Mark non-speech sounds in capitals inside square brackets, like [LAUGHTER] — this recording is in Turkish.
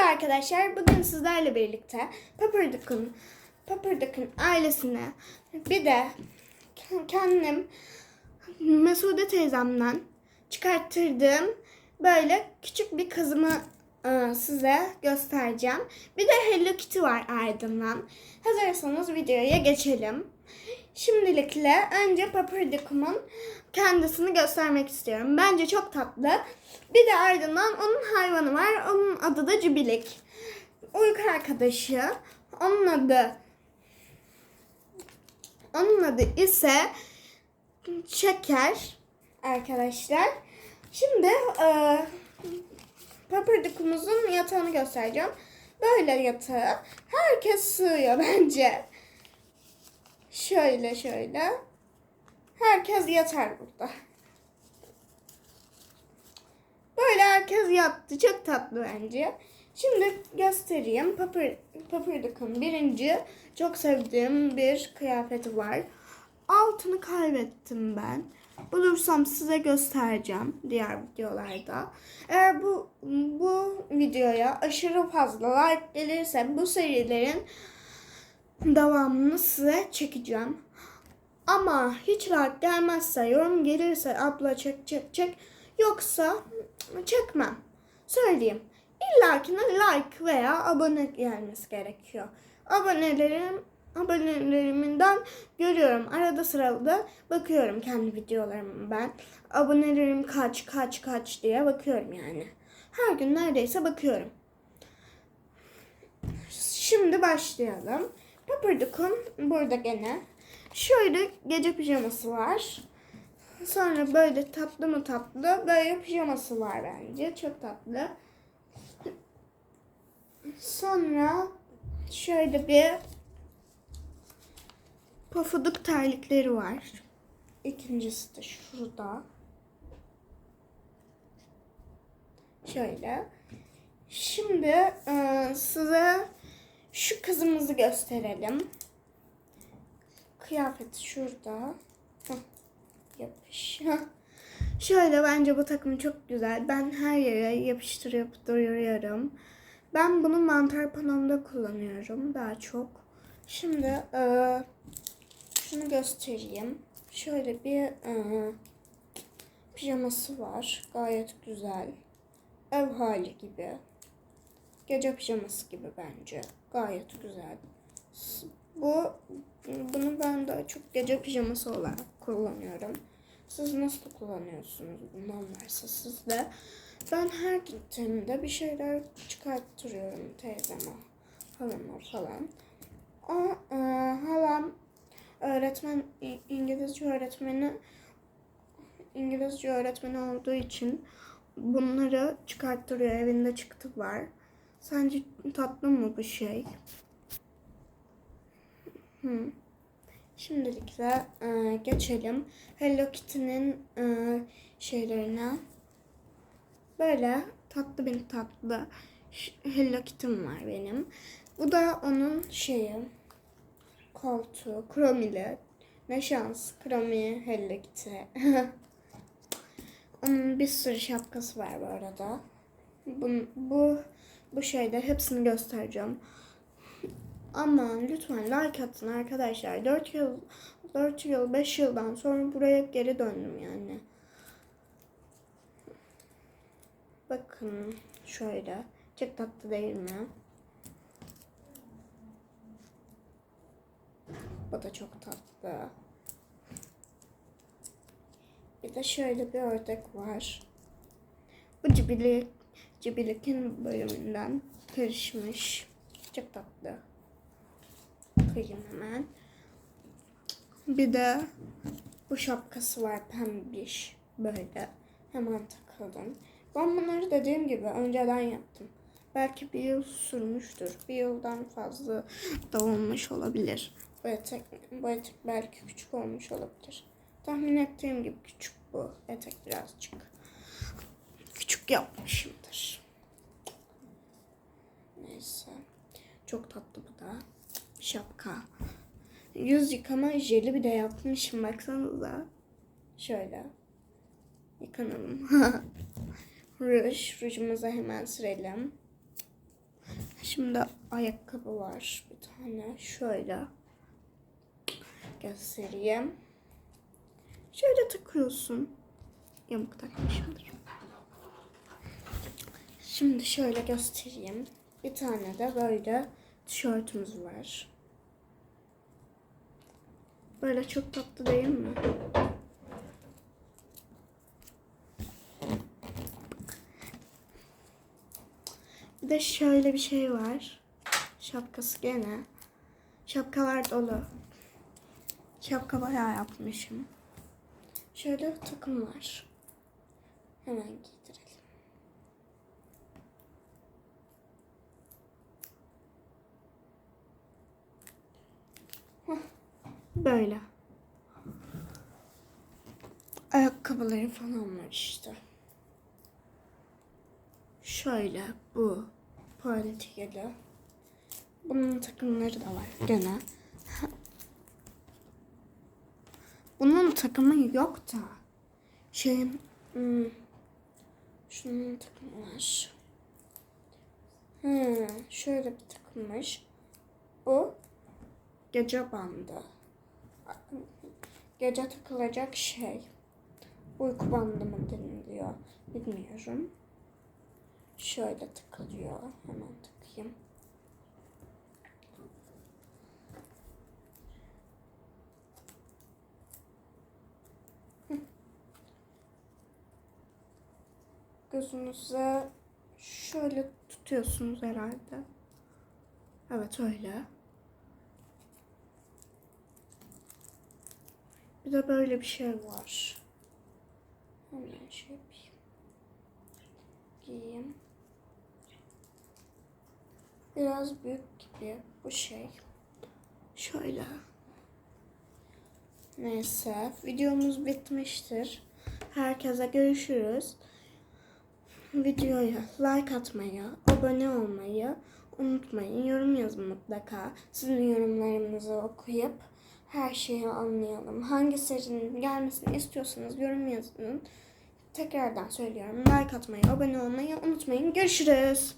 Merhaba arkadaşlar. Bugün sizlerle birlikte Papırdık'ın Papırdık'ın ailesine bir de kendim Mesude teyzemden çıkarttırdığım böyle küçük bir kızımı e, size göstereceğim. Bir de Hello Kitty var ardından. Hazırsanız videoya geçelim. Şimdilikle önce Papırdık'ımın kendisini göstermek istiyorum. Bence çok tatlı. Bir de ardından onun hayvanı var. Onun adı da Cibilik. Uyku arkadaşı. Onun adı onun adı ise Şeker arkadaşlar. Şimdi e, Papırdık'ımızın yatağını göstereceğim. Böyle yatağı. Herkes sığıyor [LAUGHS] bence. Şöyle şöyle. Herkes yatar burada. Böyle herkes yattı. Çok tatlı bence. Şimdi göstereyim. Papır, Papırdık'ın birinci çok sevdiğim bir kıyafeti var. Altını kaybettim ben. Bulursam size göstereceğim diğer videolarda. Eğer bu bu videoya aşırı fazla like gelirse bu serilerin devamını size çekeceğim. Ama hiç like gelmezse, yorum gelirse abla çek çek çek yoksa çekmem. Söyleyeyim. İllakine like veya abone gelmesi gerekiyor. Abonelerim abonelerimden görüyorum. Arada sırada bakıyorum kendi videolarımı ben. Abonelerim kaç kaç kaç diye bakıyorum yani. Her gün neredeyse bakıyorum. Şimdi başlayalım. Papırdık'ın burada gene şöyle gece pijaması var. Sonra böyle tatlı mı tatlı böyle pijaması var bence. Çok tatlı. Sonra şöyle bir pofuduk terlikleri var. İkincisi de şurada. Şöyle. Şimdi e, size şu kızımızı gösterelim. Kıyafeti şurada. Yapış. Şöyle bence bu takım çok güzel. Ben her yere yapıştırıp duruyorum. Ben bunu mantar panomda kullanıyorum daha çok. Şimdi e, şunu göstereyim. Şöyle bir e, pijaması var. Gayet güzel. Ev hali gibi. Gece pijaması gibi bence. Gayet güzel. Bu bunu ben daha çok gece pijaması olarak kullanıyorum. Siz nasıl kullanıyorsunuz? Bundan varsa siz de. Ben her gittiğimde bir şeyler çıkarttırıyorum teyzeme, halama falan. O e, halam öğretmen, İngilizce öğretmeni İngilizce öğretmeni olduğu için bunları çıkarttırıyor. Evinde çıktı var. Sence tatlı mı bu şey? Hı. Şimdilik de e, geçelim Hello Kitty'nin e, şeylerine. Böyle tatlı bir tatlı Hello Kitty'm var benim. Bu da onun şeyi. Koltuğu. Kromili. Ne şans. Kromi Hello Kitty. [LAUGHS] onun bir sürü şapkası var bu arada. Bu, bu, bu şeyde hepsini göstereceğim. Ama lütfen like atın arkadaşlar. 4 yıl 4 yıl 5 yıldan sonra buraya geri döndüm yani. Bakın şöyle. Çok tatlı değil mi? Bu da çok tatlı. Bir de şöyle bir ördek var. Bu cibilik, cibilikin bölümünden karışmış. Çok tatlı. Koyayım hemen. Bir de bu şapkası var pembiş. Böyle. Hemen takıldım. Ben bunları dediğim gibi önceden yaptım. Belki bir yıl sürmüştür. Bir yıldan fazla da olmuş olabilir. Bu etek, bu etek belki küçük olmuş olabilir. Tahmin ettiğim gibi küçük bu etek birazcık. Küçük yapmışımdır. Neyse. Çok tatlı bu da. Şapka. Yüz yıkama jeli bir de yapmışım baksanıza. Şöyle. Yıkanalım. [LAUGHS] Ruj. Rujumuzu hemen sürelim. Şimdi ayakkabı var bir tane. Şöyle göstereyim. Şöyle takıyorsun. Yamuk takmışımdır. Şimdi şöyle göstereyim. Bir tane de böyle tişörtümüz var. Böyle çok tatlı değil mi? Bir de şöyle bir şey var. Şapkası gene. Şapkalar dolu. Şapka bayağı yapmışım. Şöyle takım var. Hemen giydirelim. Böyle. Ayakkabıları falan var işte. Şöyle bu politikeli. Bunun takımları da var gene. Bunun takımı yok da. Şeyin hmm, şunun takımı var. Hmm, şöyle bir takımmış. Bu gece bandı. Gece takılacak şey. Uyku bandı mı deniliyor bilmiyorum. Şöyle takılıyor. Hemen takayım. Gözünüze şöyle tutuyorsunuz herhalde. Evet öyle. Bir de böyle bir şey var. Hemen şey yapayım. Giyeyim. Biraz büyük gibi bu şey. Şöyle. Neyse videomuz bitmiştir. Herkese görüşürüz. Videoya like atmayı, abone olmayı unutmayın. Yorum yazın mutlaka. Sizin yorumlarınızı okuyup her şeyi anlayalım. Hangi serinin gelmesini istiyorsanız yorum yazın. Tekrardan söylüyorum. Like atmayı, abone olmayı unutmayın. Görüşürüz.